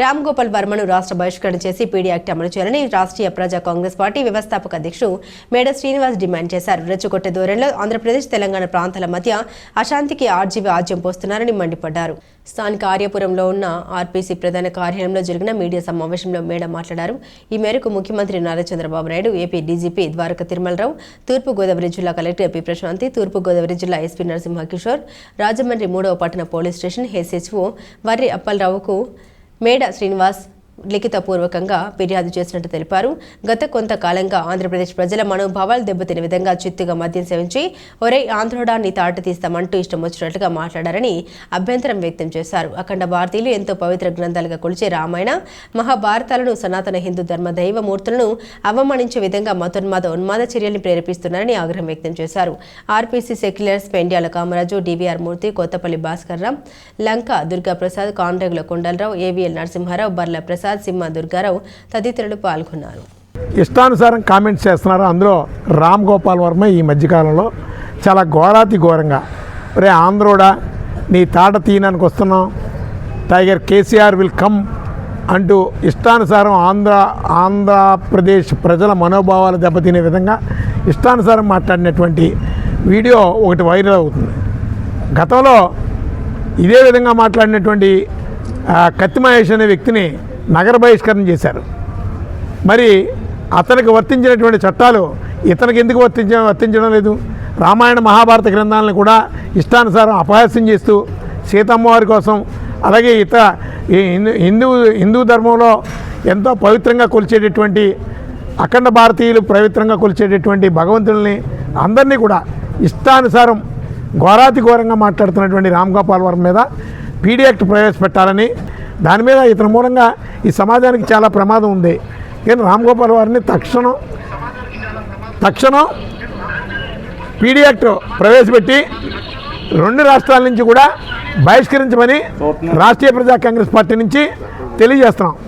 రామ్ గోపాల్ వర్మను రాష్ట్ర బహిష్కరణ చేసి పీడీ యాక్ట్ అమలు చేయాలని రాష్ట్రీయ ప్రజా కాంగ్రెస్ పార్టీ వ్యవస్థాపక అధ్యక్షుడు మేడ శ్రీనివాస్ డిమాండ్ చేశారు. రెచ్చగొట్టే ధోరణిలో ఆంధ్రప్రదేశ్ తెలంగాణ ప్రాంతాల మధ్య అశాంతికి ఆర్జీవి ఆజ్యం పోస్తున్నారని మండిపడ్డారు. స్థానిక ఆర్యపురంలో ఉన్న ఆర్పీసీ ప్రధాన కార్యాలయంలో జరిగిన మీడియా సమావేశంలో మేడ మాట్లాడారు. ఈ మేరకు ముఖ్యమంత్రి నారా చంద్రబాబు నాయుడు ఏపీ డీజీపీ ద్వారక తిరుమలరావు తూర్పు గోదావరి జిల్లా కలెక్టర్ ఏపీ ప్రశాంతి తూర్పు గోదావరి జిల్లా ఎస్పీ నరసింహకిషోర్ రాజమండ్రి మూడవ పట్టణ పోలీస్ స్టేషన్ హెచ్హెచ్ఓ వర్రి అప్పలరావుకు మేడ శ్రీనివాస్ లిఖితపూర్వకంగా ఫిర్యాదు చేసినట్టు తెలిపారు. గత కొంతకాలంగా ఆంధ్రప్రదేశ్ ప్రజల మనోభావాలు దెబ్బతినే విధంగా చిత్తుగా మద్యం సేవించి ఒరే ఆంధ్రోడా నీ తాట తీస్తామంటూ ఇష్టం వచ్చినట్లుగా మాట్లాడారని అభ్యంతరం వ్యక్తం చేశారు. అఖండ భారతీయులు ఎంతో పవిత్ర గ్రంథాలుగా కొలిచే రామాయణ మహాభారతాలను సనాతన హిందూ ధర్మ దైవమూర్తులను అవమానించే విధంగా మతోన్మాద ఉన్మాద చర్యల్ని ప్రేరేపిస్తున్నారని ఆగ్రహం వ్యక్తం చేశారు. RPC seculars Pendyala Kamaraju DVR Murthy Kothapalli Bhaskar Rao Lanka Durgaprasad Kanregula Kondalarao AVL Narasimharao Barla Prasad Simha Durgarao తదితరులు పాల్గొన్నారు. ఇష్టానుసారం కామెంట్స్ చేస్తున్నారు. అందులో రామ్ గోపాల్ వర్మ ఈ మధ్యకాలంలో చాలా ఘోరాతి ఘోరంగా రే ఆంధ్రోడా నీ తాట తీయడానికి వస్తున్నాం. టైగర్ కేసీఆర్ విల్ కమ్ అంటూ ఇష్టానుసారం ఆంధ్ర ఆంధ్రప్రదేశ్ ప్రజల మనోభావాలు దెబ్బతినే విధంగా ఇష్టానుసారం మాట్లాడినటువంటి వీడియో ఒకటి వైరల్ అవుతుంది. గతంలో ఇదే విధంగా మాట్లాడినటువంటి కత్తి మహేష్ అనే వ్యక్తిని నగర బహిష్కరణ చేశారు. మరి అతనికి వర్తించినటువంటి చట్టాలు ఇతనికి ఎందుకు వర్తించ వర్తించడం లేదు? రామాయణ మహాభారత గ్రంథాలను కూడా ఇష్టానుసారం అపహాస్యం చేస్తూ సీతమ్మవారి కోసం అలాగే ఇత ఈ హిందూ హిందూ హిందూ ధర్మంలో ఎంతో పవిత్రంగా కొలిచేటటువంటి అఖండ భారతీయులు పవిత్రంగా కొలిచేటటువంటి భగవంతుల్ని అందరినీ కూడా ఇష్టానుసారం ఘోరాతి ఘోరంగా మాట్లాడుతున్నటువంటి రామ్ గోపాల్ వర్మ మీద పీడీ యాక్ట్ ప్రవేశపెట్టాలని దాని మీద ఇతని మూలంగా ఈ సమాజానికి చాలా ప్రమాదం ఉంది. కానీ రామ్ గోపాల్ వారిని తక్షణం తక్షణం పీడీ యాక్ట్ ప్రవేశపెట్టి రెండు రాష్ట్రాల నుంచి కూడా బహిష్కరించమని రాష్ట్రీయ ప్రజా కాంగ్రెస్ పార్టీ నుంచి తెలియజేస్తున్నాం.